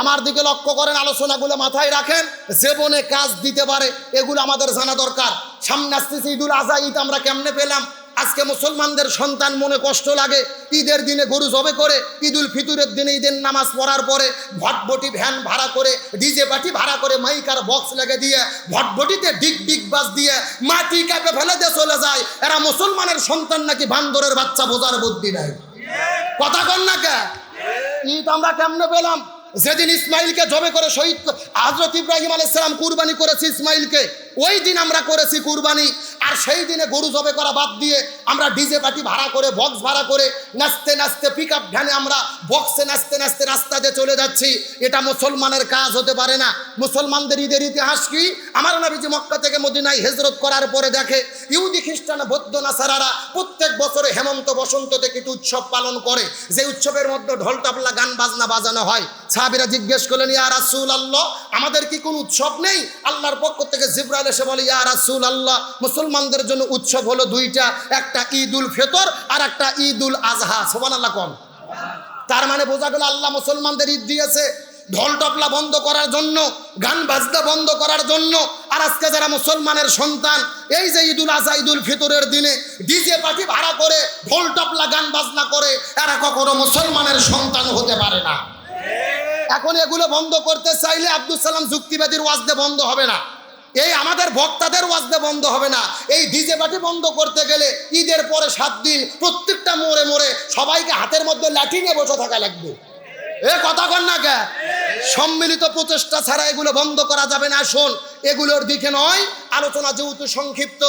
আমার দিকে লক্ষ্য করেন, আলোচনাগুলো মাথায় রাখেন জীবনে কাজ দিতে পারে, এগুলো আমাদের জানা দরকার। সামনে আসতেছে ঈদুল আজহা, ঈদ আমরা কেমনে পেলাম? আজকে মুসলমানদের সন্তান মনে কষ্ট লাগে, ঈদের দিনে গরু জবে করে, ঈদুল ফিতুরের দিনে ঈদের নামাজ পড়ার পরে ভটভটি ভ্যান ভাড়া করে, ডিজে পাটি ভাড়া করে মাইকার বক্স লেগে দিয়ে, ভটভটিতে ডিগ ডিগ বাস দিয়ে মাটি কাপে ফেলে দিয়ে চলে যায়। এরা মুসলমানের সন্তান নাকি বান্দরের বাচ্চা বোঝার বুদ্ধি নাই? কথা কন না কে? ঈদ আমরা কেমনে পেলাম? যেদিন ইসমাইলকে জবে করে শহীদ হজরত ইব্রাহিম আলাইসালাম কুরবানি করেছি ইসমাইলকে, ওই দিন আমরা করেছি কুরবানি। আর সেই দিনে গরু জবে করা বাদ দিয়ে আমরা ডিজে পার্টি ভাড়া করে, বক্স ভাড়া করে নাচতে নাচতে পিক আপ ভ্যানে আমরা বক্সে নাচতে নাচতে রাস্তা দিয়ে চলে যাচ্ছি। এটা মুসলমানের কাজ হতে পারে না। মুসলমানদের ঈদের ইতিহাস কি? আমার নবীজি মক্কা থেকে মদিনায় হেজরত করার পরে দেখে ইহুদি, খ্রিস্টান, বৌদ্ধ, নাসারারা প্রত্যেক বছরে হেমন্ত বসন্ত থেকে একটি উৎসব পালন করে। যে উৎসবের মধ্যে ঢোল টাপলা গান, বাজনা বাজানো হয়। সাহাবিরা জিজ্ঞেস করলেন, ইয়া রাসূল আল্লাহ আমাদের কি কোনো উৎসব নেই? আল্লাহর পক্ষ থেকে জিব্রাইল এসে বলে, ইয়া রাসূল আল্লাহ মুসলমানদের জন্য উৎসব হলো দুইটা, একটা ঈদুল ফিতর আর একটা ঈদুল আজহা। সুবহানাল্লাহ কোন। তার মানে বোঝা গেল আল্লাহ মুসলমানদের ঈদ দিয়েছে। ঢোল টপলা বন্ধ করার জন্য, গান, বাজনা বন্ধ করার জন্য আর আজকে যারা মুসলমানের সন্তান, এই যে ঈদুল আজহা, ঈদুল ফিতরের দিনে ডিজে পার্টি ভাড়া করে, ঢোল টপলা, গান বাজনা করে, এরা কখনো মুসলমানের সন্তান হতে পারে না। এখন এগুলো বন্ধ করতে চাইলে আব্দুল সালাম যুক্তিবাদীর ওয়াজদে বন্ধ হবে না। এই আমাদের ভক্তাদের ওয়াজদে বন্ধ হবে না। এই ডিজে পার্টি বন্ধ করতে গেলে ঈদের পরে সাত দিন প্রত্যেকটা মোড়ে মোড়ে সবাইকে হাতের মধ্যে লাঠি নিয়ে বসে থাকা লাগবে। এ কথা কন না কে? সম্মিলিত প্রচেষ্টা ছাড়া এগুলো বন্ধ করা যাবে না। শোন এগুলোর দিকে নয়। আলোচনা যেহেতু সংক্ষিপ্ত